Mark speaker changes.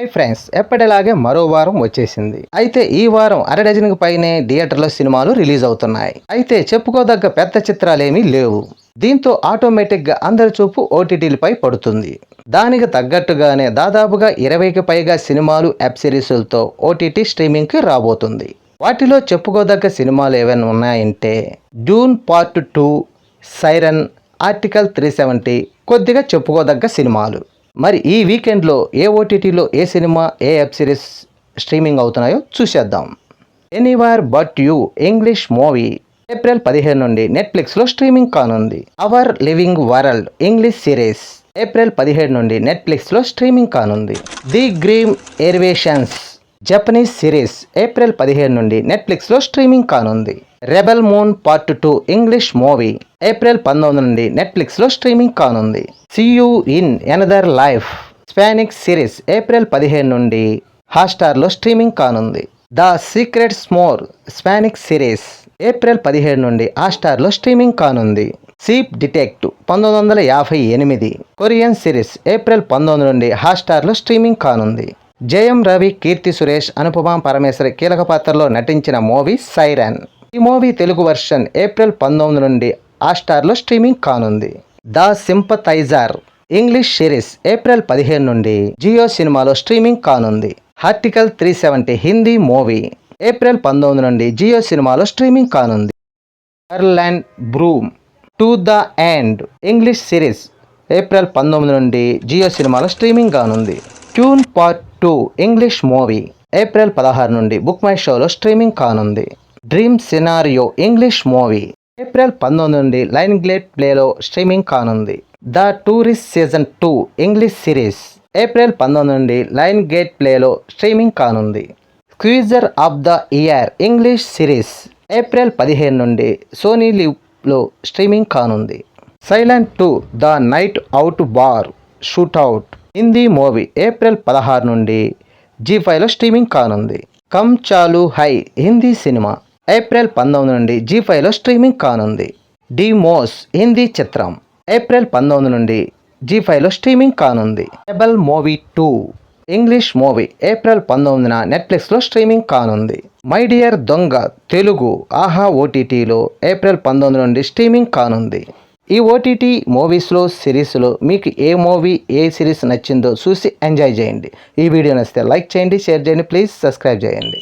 Speaker 1: Hi friends ఎప్పటిలాగే మరో వారం వచ్చేసింది. అయితే ఈ వారం అర డజన్కి పైనే థియేటర్లో సినిమాలు రిలీజ్ అవుతున్నాయి. అయితే చెప్పుకోదగ్గ పెద్ద చిత్రాలేమీ లేవు. దీంతో ఆటోమేటిక్గా అందరి చూపు ఓటీటీలపై పడుతుంది. దానికి తగ్గట్టుగానే దాదాపుగా ఇరవైకి పైగా సినిమాలు వెబ్ సిరీస్లతో ఓటీటీ స్ట్రీమింగ్కి రాబోతుంది. వాటిలో చెప్పుకోదగ్గ సినిమాలు ఏమైనా ఉన్నాయంటే Dune Part Two Siren Article three seventy కొద్దిగా చెప్పుకోదగ్గ సినిమాలు. మరి ఈ వీకెండ్లో ఏ ఓటీటీలో ఏ సినిమా ఏ వెబ్ సిరీస్ స్ట్రీమింగ్ అవుతున్నాయో చూసేద్దాం. Anywhere But You English movie April పదిహేను నుండి నెట్ఫ్లిక్స్లో స్ట్రీమింగ్ కానుంది. Our Living World English series April పదిహేడు నుండి నెట్ఫ్లిక్స్లో స్ట్రీమింగ్ కానుంది. The Grimm Variations Japanese series April పదిహేను నుండి నెట్ఫ్లిక్స్లో స్ట్రీమింగ్ కానుంది. Rebel Moon Part Two English movie April పంతొమ్మిది నుండి నెట్ఫ్లిక్స్లో స్ట్రీమింగ్ కానుంది. See You In Another Life Spanish series April పదిహేను నుండి హాట్స్టార్లో స్ట్రీమింగ్ కానుంది. ద సీక్రెట్ స్మోర్ స్పానిక్ సిరీస్ ఏప్రిల్ పదిహేడు నుండి హాట్స్టార్లో స్ట్రీమింగ్ కానుంది. సీప్ డిటెక్ట్ పంతొమ్మిది వందల యాభై ఎనిమిది కొరియన్ సిరీస్ ఏప్రిల్ పంతొమ్మిది నుండి హాట్స్టార్లో స్ట్రీమింగ్ కానుంది. జయం రవి కీర్తి సురేష్ అనుపమ పరమేశ్వరి కీలక పాత్రలో నటించిన మూవీ సైరన్. ఈ మూవీ తెలుగు వర్షన్ ఏప్రిల్ పంతొమ్మిది నుండి హాట్స్టార్లో స్ట్రీమింగ్ కానుంది. The Sympathizer English series April పదిహేను నుండి జియో సినిమాలో స్ట్రీమింగ్ కానుంది. Article three seventy Hindi movie April పంతొమ్మిది నుండి జియో సినిమాలో స్ట్రీమింగ్ కానుంది. Girl From To The End English series April పంతొమ్మిది నుండి జియో సినిమాలో స్ట్రీమింగ్ కానుంది. Dune Part Two English movie. April పదహారు నుండి బుక్ మై షోలో స్ట్రీమింగ్ కానుంది. Dream Scenario English movie. April పంతొమ్మిది నుండి లైన్ గ్లేట్ ప్లేలో స్ట్రీమింగ్ కానుంది. The Tourist season two English series. April పంతొమ్మిది నుండి లైన్ గేట్ ప్లేలో స్ట్రీమింగ్ కానుంది. Squeezer of the Year English series. April పదిహేను నుండి సోనీ లివ్లో స్ట్రీమింగ్ కానుంది. Silent Two the Night Owl Bar shootout Hindi movie April పదహారు నుండి జీ ఫైవ్లో స్ట్రీమింగ్ కానుంది. కమ్ చాలు హై హిందీ సినిమా ఏప్రిల్ పంతొమ్మిది నుండి జీ ఫైవ్లో స్ట్రీమింగ్ కానుంది. డి మోస్ హిందీ చిత్రం ఏప్రిల్ పంతొమ్మిది నుండి జీ ఫైవ్లో స్ట్రీమింగ్ కానుంది. Rebel movie two English movie April పంతొమ్మిదిన నెట్ఫ్లిక్స్లో స్ట్రీమింగ్ కానుంది. మై డియర్ దొంగ తెలుగు ఆహా ఓటీటీలో ఏప్రిల్ పంతొమ్మిది నుండి స్ట్రీమింగ్ కానుంది. ఈ ఓటీటీ మూవీస్లో సిరీస్లో మీకు ఏ మూవీ ఏ సిరీస్ నచ్చిందో చూసి ఎంజాయ్ చేయండి. ఈ వీడియో నచ్చితే లైక్ చేయండి షేర్ చేయండి ప్లీజ్ సబ్స్క్రైబ్ చేయండి.